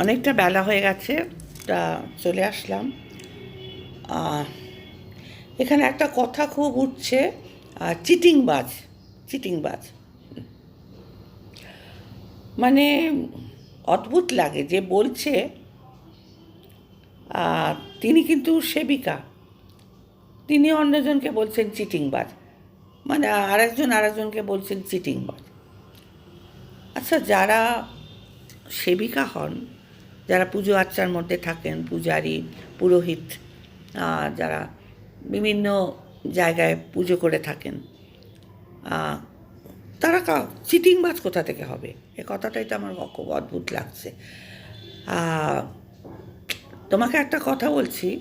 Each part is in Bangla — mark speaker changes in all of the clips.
Speaker 1: অনেকটা বেলা হয়ে গেছে, তা চলে আসলাম। এখানে একটা কথা খুব উঠছে চিটিংবাজ চিটিংবাজ। মানে অদ্ভুত লাগে যে বলছে তিনি কিন্তু সেবিকা। তিনি অন্যজনকে বলছেন চিটিংবাজ মানে আরেকজন আরেকজনকে বলছেন চিটিংবাজ। আচ্ছা যারা সেবিকা হন যারা পুজো আর্চার মধ্যে থাকেন, পূজারী, পুরোহিত যারা বিভিন্ন জায়গায় পুজো করে থাকেন তারা কা- চিটিংবাজ কোথা থেকে হবে? এ কথাটাই তো আমার খুব অদ্ভুত লাগছে। তোমাকে একটা কথা বলছি,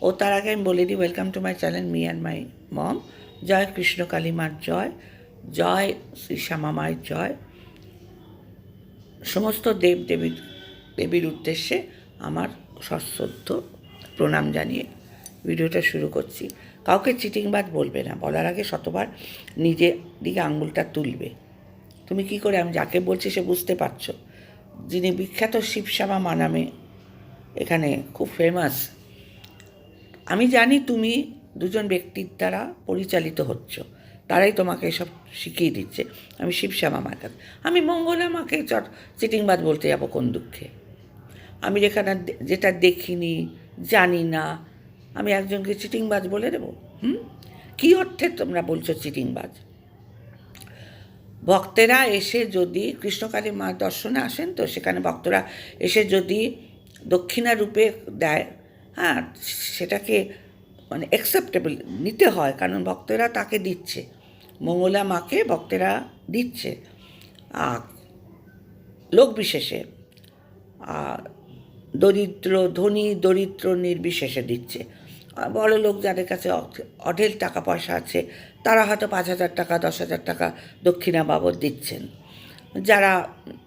Speaker 1: ও তার আগে আমি বলে দিই welcome to my channel me and my mom জয় কৃষ্ণ কালী মার জয় জয় শ্রী শ্যামা মায়ের জয়, সমস্ত দেব দেবীর দেবীর উদ্দেশ্যে আমার সশ্রদ্ধ প্রণাম জানিয়ে ভিডিওটা শুরু করছি। কাউকে চিটিংবাদ বলবে না, বলার আগে শতবার নিজের দিকে আঙুলটা তুলবে। তুমি কি করে, আমি যাকে বলছি সে বুঝতে পারছ? যিনি বিখ্যাত শিবশ্যামা মানামে এখানে খুব ফেমাস আমি জানি তুমি দুজন ব্যক্তির দ্বারা পরিচালিত হচ্ছ। তারাই তোমাকে এসব শিখিয়ে দিচ্ছে। আমি শিবশ্যামা মার আমি মঙ্গলা মাকে চট চিটিংবাজ বলতে যাব কোন দুঃখে? আমি যেখানে যেটা দেখিনি, জানি না, আমি একজনকে চিটিংবাজ বলে দেবো। হুম? কী অর্থে তোমরা বলছো চিটিংবাজ? ভক্তেরা এসে যদি, কৃষ্ণকালী মা দর্শনে আসেন তো, সেখানে ভক্তরা এসে যদি দক্ষিণা রূপে দেয় হ্যাঁ সেটাকে মানে অ্যাকসেপ্টেবল নিতে হয়, কারণ ভক্তেরা তাকে দিচ্ছে। মঙ্গলা মাকে ভক্তেরা দিচ্ছে। আর লোক বিশেষে, আর দরিদ্র, ধনী, দরিদ্র নির্বিশেষে দিচ্ছে। বড় লোক যাদের কাছে অঢেল টাকা পয়সা আছে, তারা হয়তো পাঁচ হাজার টাকা, দশ হাজার টাকা দক্ষিণা বাবদ দিচ্ছেন। যারা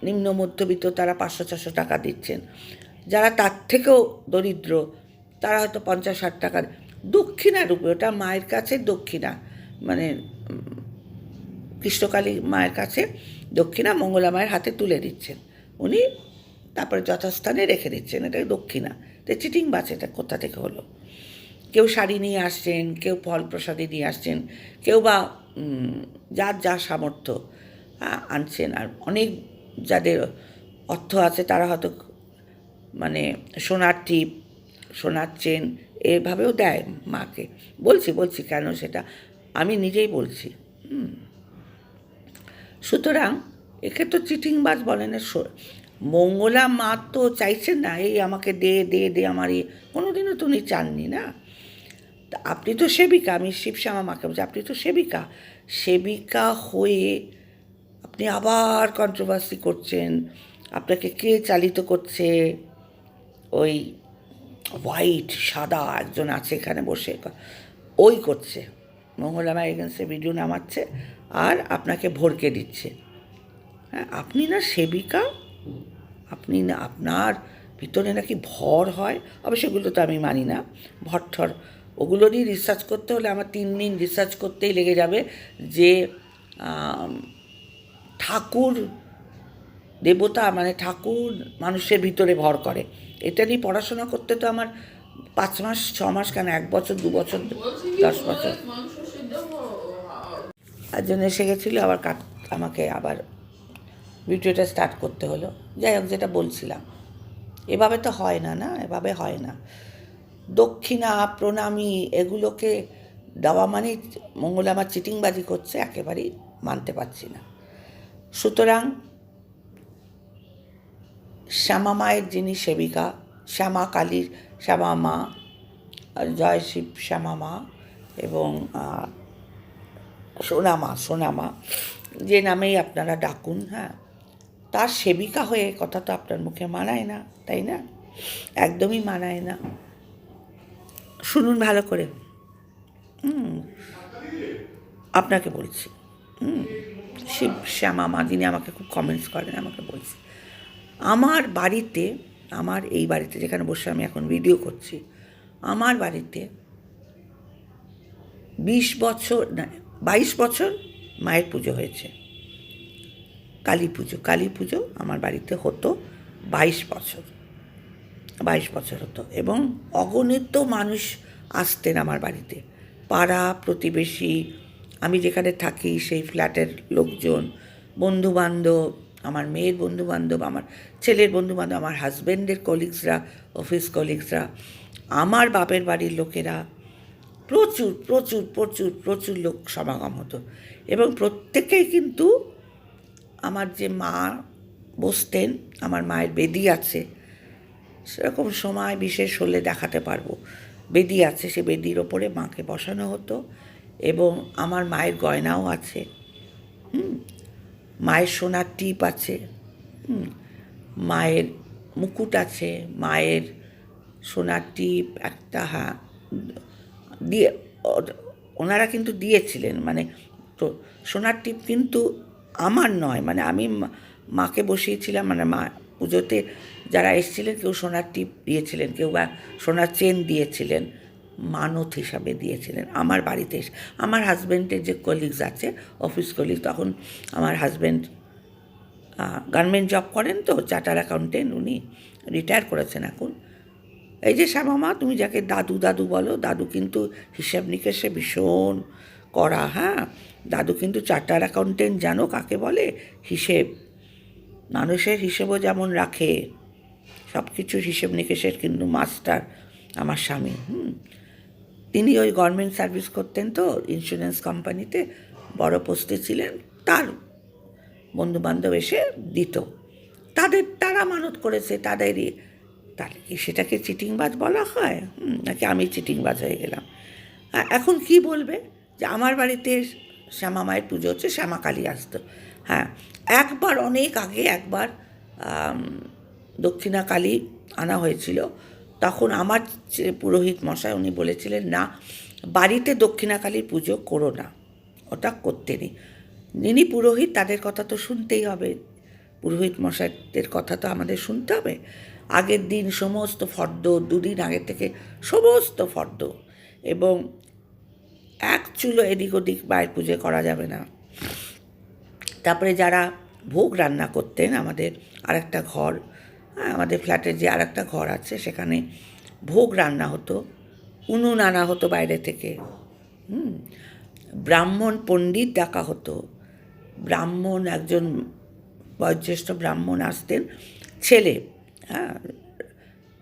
Speaker 1: নিম্ন মধ্যবিত্ত, তারা পাঁচশো, ছশো টাকা দিচ্ছেন। যারা তার থেকেও দরিদ্র, তারা হয়তো পঞ্চাশ, ষাট টাকা দক্ষিণা রূপে, ওটা মায়ের কাছে দক্ষিণা মানে কৃষ্ণকালী মায়ের কাছে দক্ষিণা, মঙ্গলা মায়ের হাতে তুলে দিচ্ছেন। উনি তারপরে যথাস্থানে রেখে দিচ্ছেন এটা দক্ষিণা। তো চিটিং বাস এটা কোথা থেকে হলো? কেউ শাড়ি নিয়ে আসছেন, কেউ ফল প্রসাদী নিয়ে আসছেন, কেউ বা যার যা সামর্থ্য আনছেন। আর অনেক যাদের অর্থ আছে তারা হয়তো মানে সোনার টিপ সোনার চেন এভাবেও দেয় মাকে। বলছি বলছি, কেন সেটা? আমি নিজেই বলছি। সুতরাং একে তো চিটিংবাজ বলেন মঙ্গলা মা তো চাইছেন না, এই আমাকে দে দে দে আমার এই, কোনোদিনও তো উনি চাননি না? আপনি তো সেবিকা, আমি শিবশ্যামা মাকে বলছি, আপনি তো সেবিকা। সেবিকা হয়ে আপনি আবার কন্ট্রোভার্সি করছেন, আপনাকে কে চালিত করছে? ওই হোয়াইট সাদা একজন আছে এখানে বসে, ওই করছে। মঙ্গলামা এগেন্সে ভিডিও নামাচ্ছে আর আপনাকে ভরকে দিচ্ছে। হ্যাঁ আপনি না সেবিকা? আপনি না আপনার ভিতরে নাকি ভর হয়। অবশ্য সেগুলো তো আমি মানি না। ভর ঠর। ওগুলো নিয়ে রিসার্চ করতে হলে আমার তিন দিন রিসার্চ করতেই লেগে যাবে যে ঠাকুর দেবতা মানে ঠাকুর মানুষের ভিতরে ভর করে। এটা নিয়ে পড়াশোনা করতে তো আমার পাঁচ মাস ছ মাস কেন এক বছর দু বছর দশ বছর। আর জন্য এসে গেছিল আবার কাট আমাকে আবার ভিডিওটা স্টার্ট করতে হলো। যাই হোক, যেটা বলছিলাম। এভাবে তো হয় না না? এভাবে হয় না। দক্ষিণা, প্রণামী, এগুলোকে দেওয়া মানে মঙ্গল আমার চিটিংবাজি করছে, একেবারেই মানতে পারছি না। সুতরাং শ্যামা মায়ের যিনি সেবিকা, শ্যামা কালীর শ্যামা মা, জয় শিব শ্যামা মা এবং সোনামা সোনামা, যে নামেই আপনারা ডাকুন হ্যাঁ? তার সেবিকা হয়ে কথা তো আপনার মুখে মানায় না, তাই না? একদমই মানায় না। শুনুন ভালো করে। আপনাকে বলছি। হুম শিব শ্যামা মা যিনি আমাকে খুব কমেন্টস করেন, আমাকে বলছি। আমার বাড়িতে, আমার এই বাড়িতে যেখানে বসে আমি এখন ভিডিও করছি, আমার বাড়িতে বিশ বছর, না, বাইশ বছর মায়ের পুজো হয়েছে। কালী পুজো। কালী পুজো আমার বাড়িতে হতো বাইশ বছর। বাইশ বছর হতো এবং অগণিত মানুষ আসতেন আমার বাড়িতে। পাড়া, প্রতিবেশী, আমি যেখানে থাকি সেই ফ্ল্যাটের লোকজন, বন্ধুবান্ধব, আমার মেয়ের বন্ধুবান্ধব, আমার ছেলের বন্ধুবান্ধব, আমার হাজব্যান্ডের কলিগসরা অফিস কলিগসরা আমার বাপের বাড়ির লোকেরা, প্রচুর প্রচুর প্রচুর প্রচুর লোক সমাগম হতো। এবং প্রত্যেকেই কিন্তু আমার যে মা বসতেন, আমার মায়ের বেদি আছে, সেরকম সময় বিশেষ হলে দেখাতে পারব। বেদি আছে, সে বেদির ওপরে মাকে বসানো হতো এবং আমার মায়ের গয়নাও আছে। হুম, মায়ের সোনার টিপ আছে। হুম, মায়ের মুকুট আছে, মায়ের সোনার টিপ একটা হ্যাঁ দিয়ে ওনারা কিন্তু দিয়েছিলেন মানে তো সোনার টিপ কিন্তু আমার নয় মানে আমি মা- মাকে বসিয়েছিলাম মানে মা পুজোতে যারা এসেছিলেন, কেউ সোনার টিপ দিয়েছিলেন, কেউ বা সোনার চেন দিয়েছিলেন, মানত হিসাবে দিয়েছিলেন আমার বাড়িতে এসে। আমার হাজব্যান্ডের যে কলিগস আছে অফিস কলিগ তখন আমার হাজব্যান্ড গার্মেন্ট জব করেন তো চার্টার অ্যাকাউন্টেন্ট উনি রিটায়ার করেছেন এখন। এই যে শ্যামামা, তুমি যাকে দাদু দাদু বলো, দাদু কিন্তু হিসাব নিকেশে ভীষণ করা হ্যাঁ? দাদু কিন্তু চার্টার অ্যাকাউন্টেন্ট জানো কাকে বলে? হিসেব। মানুষের হিসেবও যেমন রাখে সব কিছুর হিসেব নিকেশের কিন্তু মাস্টার আমার স্বামী, হুম? তিনি ওই গভর্নমেন্ট সার্ভিস করতেন তো ইন্স্যুরেন্স কোম্পানিতে বড় পোস্টে ছিলেন, তার বন্ধুবান্ধব এসে দিত। তাদের, তারা মানত করেছে, তাদেরই। তাহলে কি সেটাকে চিটিংবাজ বলা হয়? নাকি আমি চিটিংবাজ হয়ে গেলাম? এখন কি বলবে? যে আমার বাড়িতে শ্যামা মায়ের পুজো হচ্ছে, শ্যামা কালী আসতো। হ্যাঁ একবার অনেক আগে একবার দক্ষিণা কালী আনা হয়েছিল। তখন আমার পুরোহিত মশাই উনি বলেছিলেন, না, বাড়িতে দক্ষিণা কালীর পুজো করো না, ওটা করতে নেই। যিনি পুরোহিত, তাদের কথা তো শুনতেই হবে। পুরোহিত মশাইদের কথা তো আমাদের শুনতে হবে। আগের দিন সমস্ত ফর্দ, দুদিন আগে থেকে সমস্ত ফর্দ এবং এক চুলো এদিক ওদিক মায়ের পুজো করা যাবে না। তারপরে যারা ভোগ রান্না করতেন আমাদের আরেকটা ঘর আমাদের ফ্ল্যাটের যে আরেকটা ঘর আছে সেখানে ভোগ রান্না হতো, উনুন আনা হতো বাইরে থেকে। হুম, ব্রাহ্মণ পণ্ডিত ডাকা হতো। ব্রাহ্মণ একজন বয়োজ্যেষ্ঠ ব্রাহ্মণ আসতেন, ছেলে হ্যাঁ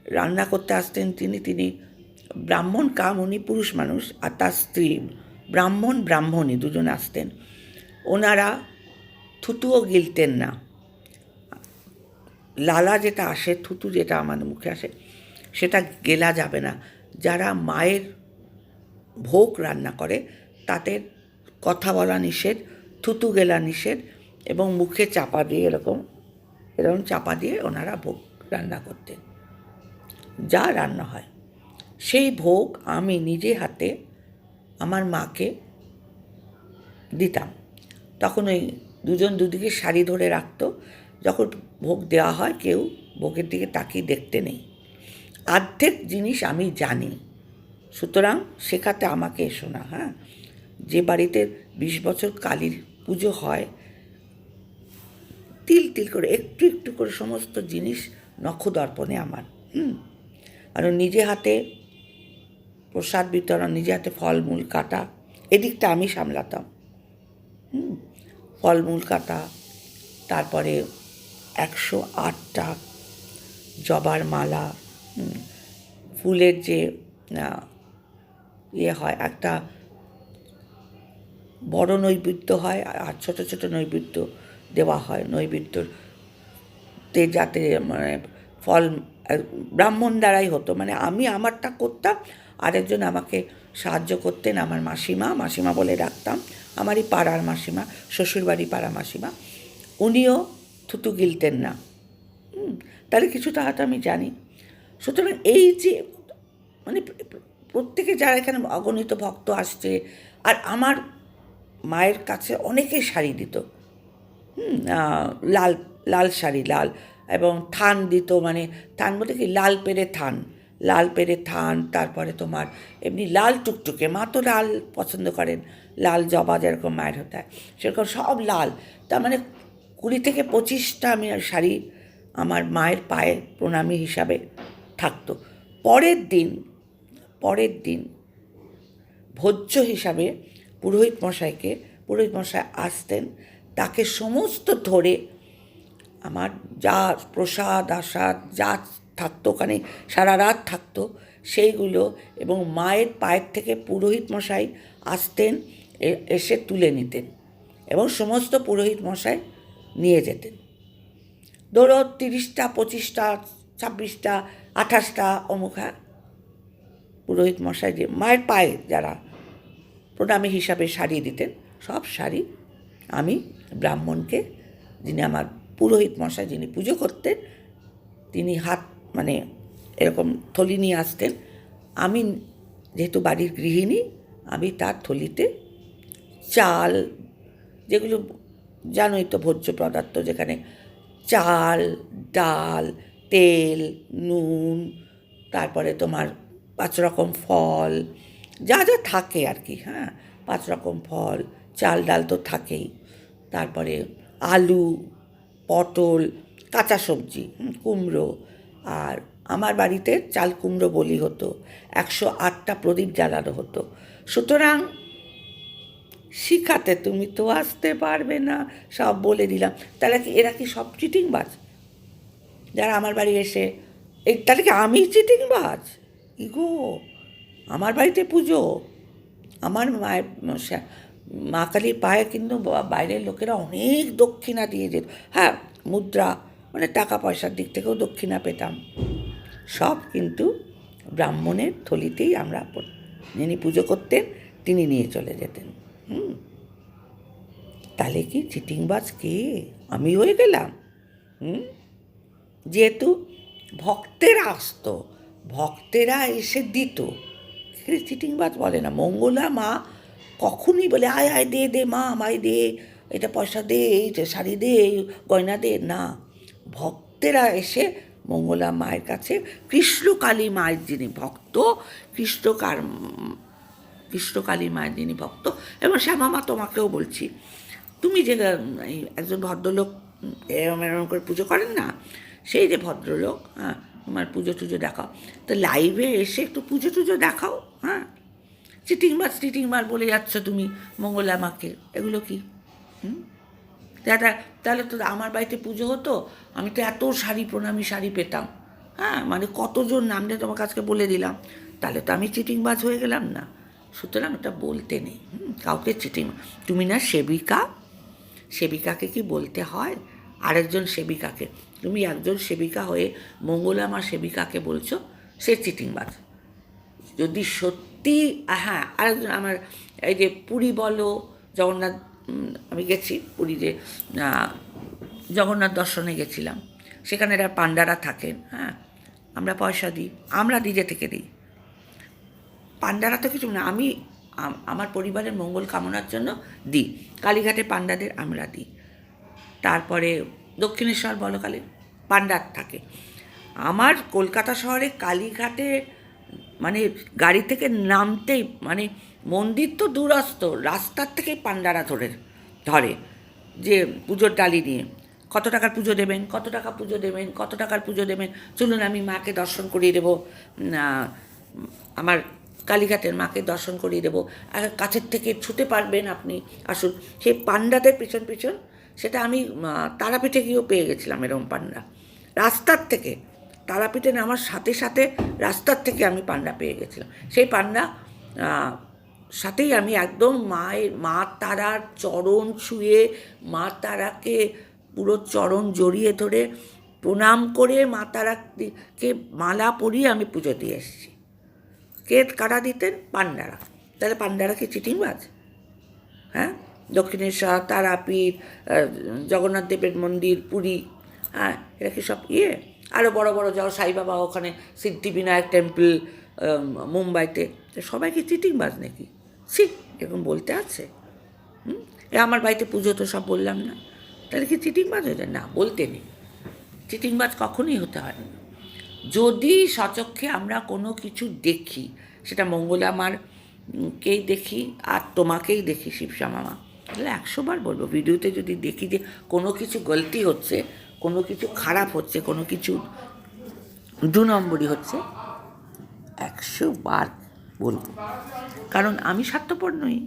Speaker 1: রান্না করতে আসতেন তিনি তিনি ব্রাহ্মণ কাম, উনি পুরুষ মানুষ আর তার স্ত্রী। ব্রাহ্মণ, ব্রাহ্মণী, দুজন আসতেন। ওনারা থুতুও গিলতেন না। লালা যেটা আসে, থুতু যেটা আমাদের মুখে আসে, সেটা গেলা যাবে না। যারা মায়ের ভোগ রান্না করে তাদের কথা বলা নিষেধ, থুতু গেলা নিষেধ এবং মুখে চাপা দিয়ে এরকম এরকম চাপা দিয়ে ওনারা ভোগ রান্না করতেন। যা রান্না হয়। সেই ভোগ আমি নিজে হাতে আমার মাকে দিতাম। তখন ওই দুজন দুদিকে শাড়ি ধরে রাখতো। যখন ভোগ দেওয়া হয়, কেউ ভোগের দিকে তাকিয়ে দেখতে নেই। অর্ধেক জিনিস আমি জানি। সুতরাং শেখাতে আমাকে এসো না হ্যাঁ? যে বাড়িতে বিশ বছর কালীর পুজো হয়, তিল তিল করে, একটু একটু করে সমস্ত জিনিস নখদর্পণে আমার, হুম? আর নিজে হাতে প্রসাদ বিতরণ, নিজে হাতে ফলমূল কাটা। এদিকটা আমি সামলাতাম। হুম, ফলমূল কাটা, তারপরে একশো আটটা জবার মালা ফুলের যে ইয়ে হয়, একটা বড় নৈবেদ্য হয়, আর ছোট ছোট নৈবেদ্য দেওয়া হয়। নৈবেদ্যতে যাতে মানে ফল ব্রাহ্মণ দ্বারাই হতো। মানে আমি আমারটা করতাম আরেকজন আমাকে সাহায্য করতেন, আমার মাসিমা মাসিমা বলে ডাকতাম, আমারই পাড়ার মাসিমা, শ্বশুরবাড়ি পাড়া মাসিমা। উনিও থুতু গিলতেন না। তাহলে কিছুটা হয়তো আমি জানি। সুতরাং এই যে মানে প্র- প্র- প্রত্যেকে যারা এখানে অগণিত ভক্ত আসছে, আর আমার মায়ের কাছে অনেকেই শাড়ি দিত। লাল লাল শাড়ি, লাল, এবং থান দিত মানে থান বলতে কি, লাল পেরে থান। লাল পেরে থান, তারপরে তোমার এমনি লাল টুকটুকে, মা তো লাল পছন্দ করেন, লাল জবা যেরকম মায়ের হতে হয়, সেরকম সব লাল। তার মানে কুড়ি থেকে পঁচিশটা আমি শাড়ি আমার মায়ের পায়ে প্রণামী হিসাবে থাকতো। পরের দিন পরের দিন ভোজ্য হিসাবে পুরোহিত মশাইকে, পুরোহিত মশাই আসতেন, তাকে সমস্ত ধরে আমার যা প্রসাদ আসাদ যা থাকতো, ওখানে সারা রাত থাকতো। সেইগুলো এবং মায়ের পায়ের থেকে পুরোহিত মশাই আসতেন এসে তুলে নিতেন এবং সমস্ত পুরোহিত মশাই নিয়ে যেতেন। ধরো তিরিশটা, পঁচিশটা, ছাব্বিশটা, আঠাশটা অমুক হ্যাঁ? পুরোহিত মশাই যে, মায়ের পায়ে যারা প্রণামী হিসাবে শাড়ি দিতেন, সব শাড়ি আমি ব্রাহ্মণকে, যিনি আমার পুরোহিত মশাই যিনি পুজো করতেন, তিনি হাত মানে এরকম থলি নিয়ে আসতেন। আমি যেহেতু বাড়ির গৃহিণী, আমি তার থলিতে চাল, যেগুলো জানোই তো ভোজ্য পদার্থ, যেখানে চাল, ডাল, তেল, নুন, তারপরে তোমার পাঁচ রকম ফল, যা যা থাকে আর কি হ্যাঁ পাঁচ রকম ফল, চাল, ডাল তো থাকেই। তারপরে আলু, পটল, কাঁচা সবজি কুমড়ো আর আমার বাড়িতে চাল কুমড়ো বলি হতো, একশো আটটা প্রদীপ জ্বালানো হতো। সুতরাং শিখাতে তুমি তো আসতে পারবে না, সব বলে দিলাম। তাহলে কি এরা কি সব চিটিংবাজ? যারা আমার বাড়ি এসে, এই তাহলে কি আমি চিটিংবাজ? ইগো, আমার বাড়িতে পুজো। আমার মায়ের মা কালীর পায়ে কিন্তু বাইরের লোকেরা অনেক দক্ষিণা দিয়ে যেত। হ্যাঁ মুদ্রা মানে টাকা পয়সার দিক থেকেও দক্ষিণা পেতাম। সব কিন্তু ব্রাহ্মণের থলিতেই আমরা যিনি পুজো করতেন, তিনি নিয়ে চলে যেতেন। হুম। তাহলে কি চিটিংবাজ কে? আমি হয়ে গেলাম। হুম। যেহেতু ভক্তেরা আসতো, ভক্তেরা এসে দিত। চিটিংবাজ বলে না? মঙ্গলা মা কখনই বলে, আয় আয়, দে দে, মা, আমায় দে, এটা পয়সা দে, এই শাড়ি দে, এই গয়না দে। না। ভক্তেরা এসে মঙ্গলা মায়ের কাছে কৃষ্ণকালী মায়ের যিনি ভক্ত কৃষ্ণকার কৃষ্ণকালী মায়ের যিনি ভক্ত, এবং শ্যামামা তোমাকেও বলছি, তুমি যে একজন ভদ্রলোক, এরম এরম করে পুজো করেন না? সেই যে ভদ্রলোক হ্যাঁ তোমার পুজো টুজো দেখাও। তো লাইভে এসে একটু পুজো টুজো দেখাও হ্যাঁ? চিটিংবার চিটিংবার বলে যাচ্ছ তুমি মঙ্গলা মাকে, এগুলো কি? হুম? দাদা তাহলে তো আমার বাড়িতে পুজো হতো, আমি তো এত শাড়ি প্রণামী শাড়ি পেতাম। হ্যাঁ মানে কতজন নাম নিয়ে তোমাকে আজকে বলে দিলাম। তাহলে তো আমি চিটিংবাজ হয়ে গেলাম না। সুতরাং এটা বলতে নেই কাউকে চিটিং, তুমি না সেবিকা, সেবিকাকে কি বলতে হয়? আরেকজন সেবিকাকে, তুমি একজন সেবিকা হয়ে মঙ্গলামা সেবিকাকে বলছো, সে চিটিংবাজ। যদি সত্যি হ্যাঁ আরেকজন আমার, এই যে পুরী বলো, জগন্নাথ আমি গেছি পুরীতে জগন্নাথ দর্শনে গেছিলাম। সেখানে এরা পাণ্ডারা থাকেন হ্যাঁ? আমরা পয়সা দিই, আমরা নিজে থেকে দিই। পাণ্ডারা তো কিছু না, আমি আমার পরিবারের মঙ্গল কামনার জন্য দিই। কালীঘাটে পাণ্ডাদের আমরা দিই। তারপরে দক্ষিণেশ্বর বলো কালী পাণ্ডার থাকে। আমার কলকাতা শহরে কালীঘাটে মানে গাড়ি থেকে নামতেই মানে মন্দির তো দূরস্থ রাস্তার থেকেই পাণ্ডারা ধরে ধরে, যে পুজোর ডালি নিয়ে। কত টাকার পুজো দেবেন, কত টাকা পুজো দেবেন, কত টাকার পুজো দেবেন? চলুন, আমি মাকে দর্শন করিয়ে দেবো আমার কালীঘাটের মাকে দর্শন করিয়ে দেবো। আর কাছের থেকে ছুটে পারবেন আপনি, আসুন। সেই পাণ্ডাদের পিছন পিছন, সেটা আমি তারাপীঠে গিয়েও পেয়ে গেছিলাম এরকম পাণ্ডা। রাস্তার থেকে, তারাপীঠে নামার সাথে সাথে রাস্তার থেকে আমি পান্ডা পেয়ে গেছিলাম। সেই পান্ডা সাথেই আমি একদম মায়ের, মা তারার চরণ ছুঁয়ে, মা তারাকে পুরো চরণ জড়িয়ে ধরে প্রণাম করে মা তারাকে মালা পরিয়ে আমি পুজো দিয়ে এসেছি। কে কারা দিতেন? পান্ডারা। তাহলে পান্ডারা কি চিটিংবাজ হ্যাঁ? দক্ষিণেশ্বর, তারাপীঠ জগন্নাথ দেবের মন্দির, পুরী হ্যাঁ এরা কি সব ইয়ে? আরও বড় বড় যাও সাইবাবা ওখানে সিদ্ধিবিনায়ক টেম্পল মুম্বাইতে। সবাই কি চিটিংবাজ নাকি? সি এরকম বলতে আছে। হুম? এ আমার বাড়িতে পুজো তো সব বললাম না। তাহলে কি চিটিংবাজ হয়ে যায়? না, বলতে নেই। চিটিংবাজ কখনোই হতে হয় না। যদি সচক্ষে আমরা কোনো কিছু দেখি, সেটা মঙ্গলামার কেই দেখি আর তোমাকেই দেখি, শিবশ্যামা মা, তাহলে একশো বার বলব। ভিডিওতে যদি দেখি যে কোনো কিছু গলতি হচ্ছে, কোনো কিছু খারাপ হচ্ছে, কোনো কিছু দু নম্বরই হচ্ছে, একশো বার বলব। কারণ আমি স্বার্থপর নই।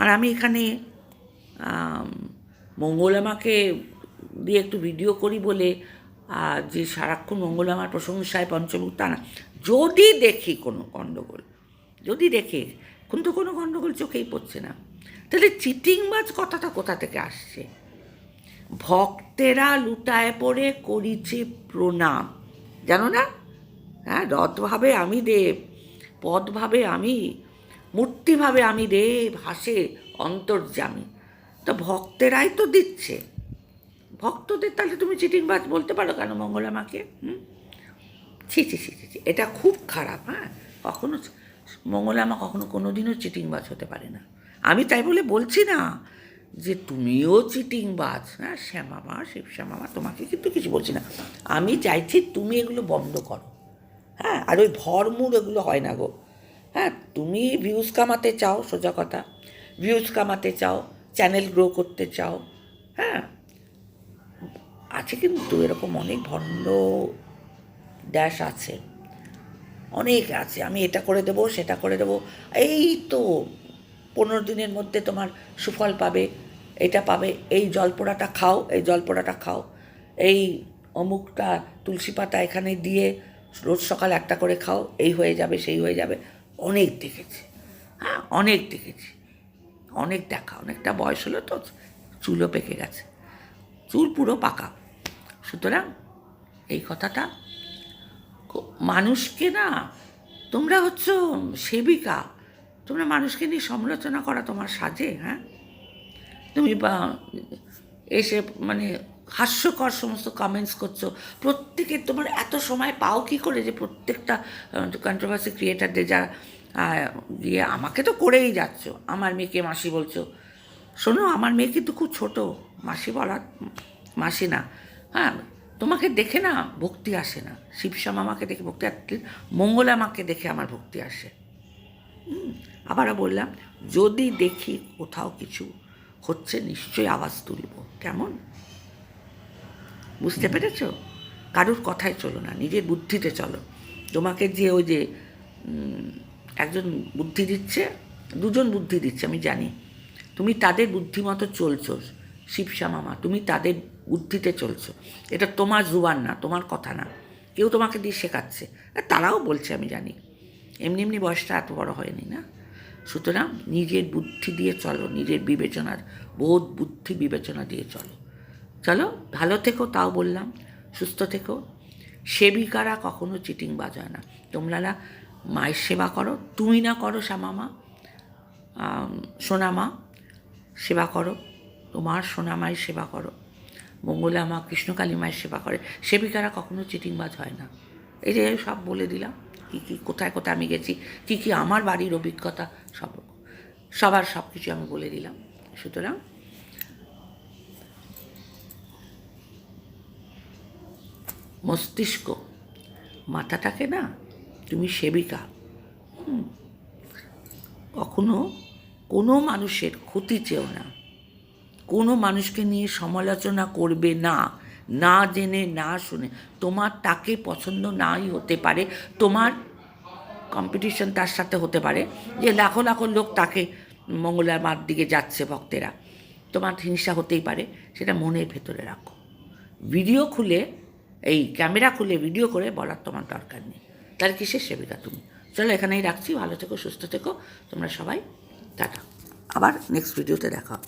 Speaker 1: আর আমি এখানে মঙ্গলামাকে দিয়ে একটু ভিডিও করি বলে যে সারাক্ষণ মঙ্গলামার প্রশংসায় পঞ্চমুখ, তা না। যদি দেখি কোনো গণ্ডগোল যদি দেখে কিন্তু কোনো গণ্ডগোল চোখেই পড়ছে না। তাহলে চিটিংবাজ কথাটা কোথা থেকে আসছে? ভক্তেরা লুটায় পড়ে করিছে প্রণাম। জানো না? হ্যাঁ রথভাবে আমি দেব পদভাবে আমি, মূর্তিভাবে আমি দেব হাসে অন্তর্জামী তো ভক্তেরাই তো দিচ্ছে। ভক্তদের তাহলে তুমি চিটিংবাজ বলতে পারো কেন মঙ্গলামাকে হুম? ছি ছি ছি ছি ছি। এটা খুব খারাপ হ্যাঁ? কখনো মঙ্গলামা কখনো কোনো দিনও চিটিংবাজ হতে পারে না। আমি তাই বলে বলছি না যে তুমিও চিটিংবাজ হ্যাঁ? শ্যামামা শিব শ্যামামা তোমাকে কিন্তু কিছু বলছি না। আমি চাইছি তুমি এগুলো বন্ধ করো। হ্যাঁ আর ওই ভরমুর এগুলো হয় না গো। হ্যাঁ তুমি ভিউজ কামাতে চাও, সোজা কথা। ভিউজ কামাতে চাও চ্যানেল গ্রো করতে চাও হ্যাঁ। আছে কিন্তু এরকম অনেক ভণ্ড ড্যাশ আছে। অনেক আছে, আমি এটা করে দেবো, সেটা করে দেবো। এই তো পনেরো দিনের মধ্যে তোমার সুফল পাবে, এটা পাবে। এই জলপোড়াটা খাও, এই জলপোড়াটা খাও। এই অমুকটা তুলসী পাতা এখানে দিয়ে রোজ সকাল একটা করে খাও, এই হয়ে যাবে, সেই হয়ে যাবে। অনেক দেখেছি। হ্যাঁ অনেক দেখেছি। অনেক দেখা, অনেকটা বয়স হলো তো, চুলও পেকে গেছে। চুল পুরো পাকা। সুতরাং এই কথাটা মানুষকে না, তোমরা হচ্ছ সেবিকা। তোমরা মানুষকে নিয়ে সমালোচনা করা তোমার সাজে হ্যাঁ? তুমি এসে মানে হাস্যকর সমস্ত কমেন্টস করছ। প্রত্যেকে তোমার এত সময় পাও কি করে যে প্রত্যেকটা কন্ট্রোভার্সি ক্রিয়েটারদের আহ, গিয়ে আমাকে তো করেই যাচ্ছ। আমার মেয়েকে মাসি বলছো। শোনো আমার মেয়ে কিন্তু খুব ছোট। মাসি বলা মাসি না। হ্যাঁ তোমাকে দেখে না ভক্তি আসে না। শিবশ্যাম আমাকে দেখে ভক্তি মঙ্গলা আমাকে দেখে আমার ভক্তি আসে। আবারও বললাম যদি দেখি কোথাও কিছু হচ্ছে নিশ্চয়ই আওয়াজ তুলব। কেমন? বুঝতে পেরেছ? কারোর কথায় চলো না, নিজের বুদ্ধিতে চলো। তোমাকে যে ওই যে একজন বুদ্ধি দিচ্ছে, দুজন বুদ্ধি দিচ্ছে, আমি জানি। তুমি তাদের বুদ্ধিমতো চলছো শিবশা মামা তুমি তাদের বুদ্ধিতে চলছো। এটা তোমার জুবান না, তোমার কথা না। কেউ তোমাকে দিয়ে শেখাচ্ছে। তারাও বলছে, আমি জানি। এমনি এমনি বয়সটা এত বড় হয়নি না? সুতরাং নিজের বুদ্ধি দিয়ে চলো, নিজের বিবেচনার, বোধ বুদ্ধি বিবেচনা দিয়ে চলো। চলো, ভালো থেকো, তাও বললাম। সুস্থ থেকো। সেবিকারা কখনো চিটিং বাজায় না। তোমরা মায়ের সেবা করো। তুমি না করো শ্যামামা সোনামা, সেবা করো। তোমার সোনামায়ের সেবা করো। মঙ্গলা মা কৃষ্ণকালী মায়ের সেবা করে। সেবিকারা কখনো চিটিংবাজ হয় না। এই যে সব বলে দিলাম। কী কী, কোথায় কোথায় আমি গেছি, কী কী আমার বাড়ির অভিজ্ঞতা সব সবার সব কিছু আমি বলে দিলাম। সুতরাং মস্তিষ্ক। মাথাটাকে না তুমি সেবিকা। কখনো কোনো মানুষের ক্ষতি চেও না। কোনো মানুষকে নিয়ে সমালোচনা করবে না। না জেনে, না শুনে। তোমার তাকে পছন্দ নাই হতে পারে। তোমার কম্পিটিশন তার সাথে হতে পারে। যে লাখো লাখো লোক তাকে মঙ্গলার মার দিকে যাচ্ছে ভক্তেরা। তোমার হিংসা হতেই পারে। সেটা মনের ভেতরে রাখো। ভিডিও খুলে এই ক্যামেরা খুলে ভিডিও করে বলার তোমার দরকার নেই। তাহলে কিসের সেবিকা তুমি? চলো এখানেই রাখছি, ভালো থেকো, সুস্থ থেকো, তোমরা সবাই, টাটা। আবার নেক্সট ভিডিওতে দেখা।